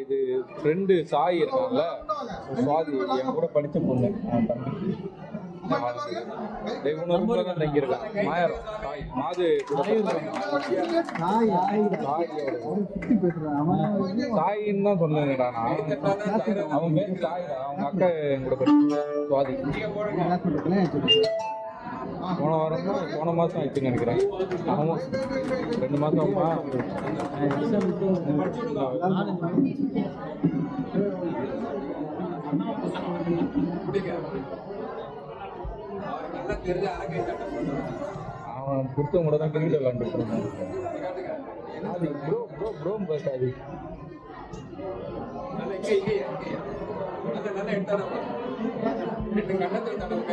இது ஃப்ரெண்டு சாய் இருக்கான்ல. சுவாதி என் கூட படித்த பொண்ணு. அவன் தம்பி. இவனூர் தான் தங்கியிருக்கான். மாயாரம் சாய். மாது சாயின்னு தான் சொன்னேன்டா நான். அவன் பேர் சாய் அவங்க அக்கா என் கூட படிச்ச சுவாதி. போன வாரம் போன மாதம் ஆயிடுச்சுன்னு நினைக்கிறேன். ஆமாம் ரெண்டு மாதம் ஆகுமா? அவன் கொடுத்தவங்க கூட தான் கிரிக்கெட் விளாண்டுட்டு இருந்தான். அது ப்ரோ ப்ரோ ப்ரோ பஸ் அது ரெண்டு கண்ணத்துல தடவுங்க.